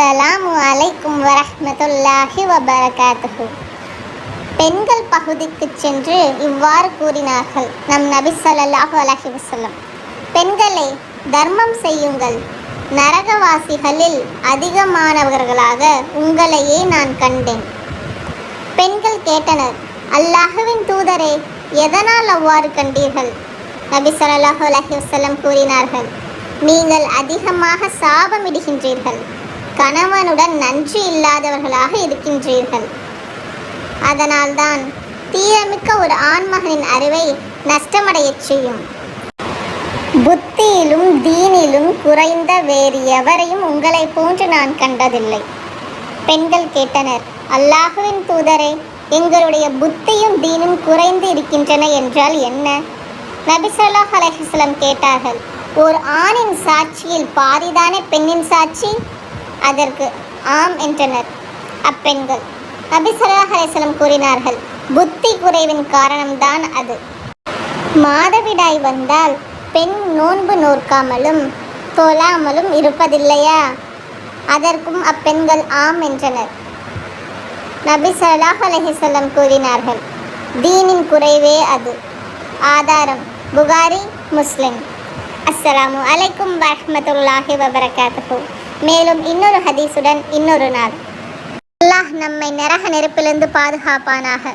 அஸ்ஸலாமு அலைக்கும் வரஹ்மத்துல்லாஹி வபரகாத்துஹு. பெண்கள் பகுதிக்கு சென்று இவ்வாறு கூறினார்கள். நம் நபி ஸல்லல்லாஹு அலஹி வசல்லம் பெண்களே தர்மம் செய்யுங்கள். நரகவாசிகளில் அதிகமானவர்களாக உங்களையே நான் கண்டேன். பெண்கள் கேட்டனர் அல்லாஹுவின் தூதரே எதனால் அவ்வாறு கண்டீர்கள்? நபி ஸல்லல்லாஹு அலஹி வசல்லம் கூறினார்கள் நீங்கள் அதிகமாக சாபமிடுகின்றீர்கள். கணவனுடன் நன்றி இல்லாதவர்களாக இருக்கின்றீர்கள். அதனால்தான் தீரமிக்க ஒரு ஆண்மகனின் அறிவை நஷ்டமடையச் செய்யும். புத்தியிலும் தீனிலும் குறைந்த வேறு எவரையும் உங்களைப் போன்று நான் கண்டதில்லை. பெண்கள் கேட்டனர் அல்லாஹுவின் தூதரே எங்களுடைய புத்தியும் தீனும் குறைந்து இருக்கின்றன என்றால் என்ன? நபிசல்லாஹ் அலஹிஸ்லம் கேட்டார்கள் ஓர் ஆணின் சாட்சியில் பாதிதானே பெண்ணின் சாட்சி? அதற்கு ஆம் என்றனர். அப்பெண்கள். நபி கூறினார்கள் புத்தி குறைவின் காரணம்தான் அது. மாதவிடாய் வந்தால் பெண் நோன்பு நோற்காமலும் தொழாமலும் இருப்பதில்லையா? அதற்கும் அப்பெண்கள் ஆம் என்றனர். நபி சலாஹ் அலஹிசல்லம் கூறினார்கள் தீனின் குறைவே அது. ஆதாரம் புகாரி முஸ்லிம். அஸ்ஸலாமு அலைக்கும் வரமத்துல்லாஹி வபரகாத்து மேலும் இன்னொரு ஹதீஸுடன் இன்னொரு நாள். அல்லாஹ் நம்மை நரக நெருப்பிலிருந்து பாதுகாப்பானாக.